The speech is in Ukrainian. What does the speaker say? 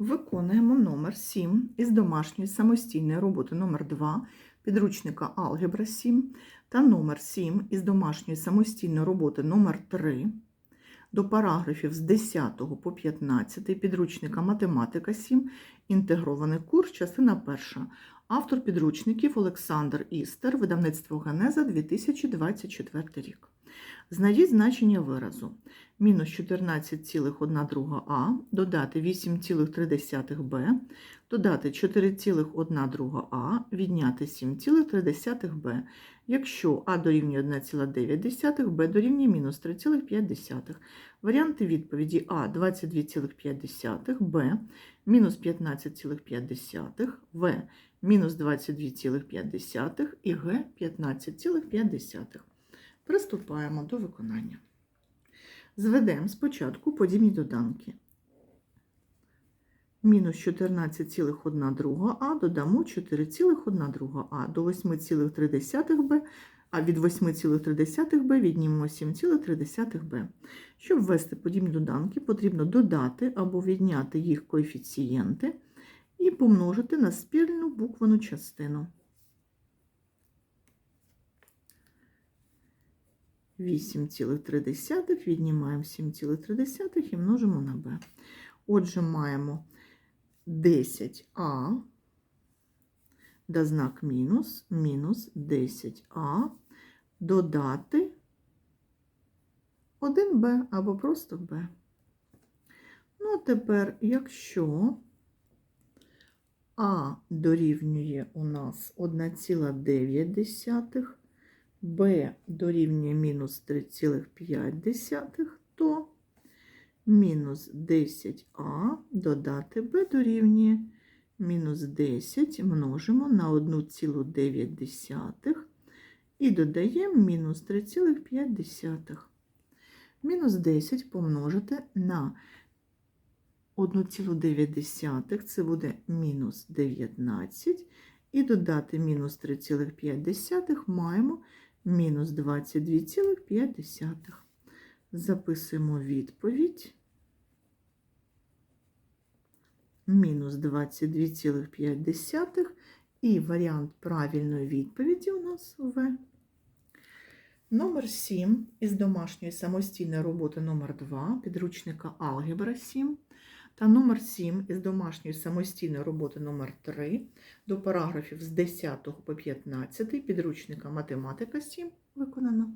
Виконуємо номер 7 із домашньої самостійної роботи. Номер 2 підручника Алгебра 7 та номер 7 із домашньої самостійної роботи. Номер 3 до параграфів з 10 по 15 підручника Математика 7, інтегрований курс, частина 1. Автор підручників Олександр Істер, видавництво Генеза 2024 рік. Знайдіть значення виразу. Мінус 14,1 додати 8,3б, додати 4,1 відняти 7,3б, якщо а дорівнює 1,9, б дорівнює мінус 3,5. Варіанти відповіді А 22,5, Б мінус 15,5, В мінус 22,5 і Г 15,5. Приступаємо до виконання. Зведемо спочатку подібні доданки. Мінус 14,1 А додамо 4,1 А до 8,3 Б, а від 8,3 Б віднімемо 7,3 Б. Щоб ввести подібні доданки, потрібно додати або відняти їх коефіцієнти і помножити на спільну буквену частину. 8,3 віднімаємо 7,3 і множимо на b. Отже, маємо 10а, да знак мінус, мінус 10а, додати 1b або просто b. Ну, а тепер, якщо а дорівнює у нас 1,9, b дорівнює мінус 3,5, то мінус 10а додати b дорівнює мінус 10 множимо на 1,9 і додаємо мінус 3,5. Мінус 10 помножити на 1,9 це буде мінус 19, і додати мінус 3,5 маємо мінус 22,5. Записуємо відповідь. Мінус 22,5 і варіант правильної відповіді у нас В. Номер 7 із домашньої самостійної роботи номер 2 підручника Алгебра 7 та номер 7 із домашньої самостійної роботи номер 3 до параграфів з 10 по 15 підручника Математика 7 виконано.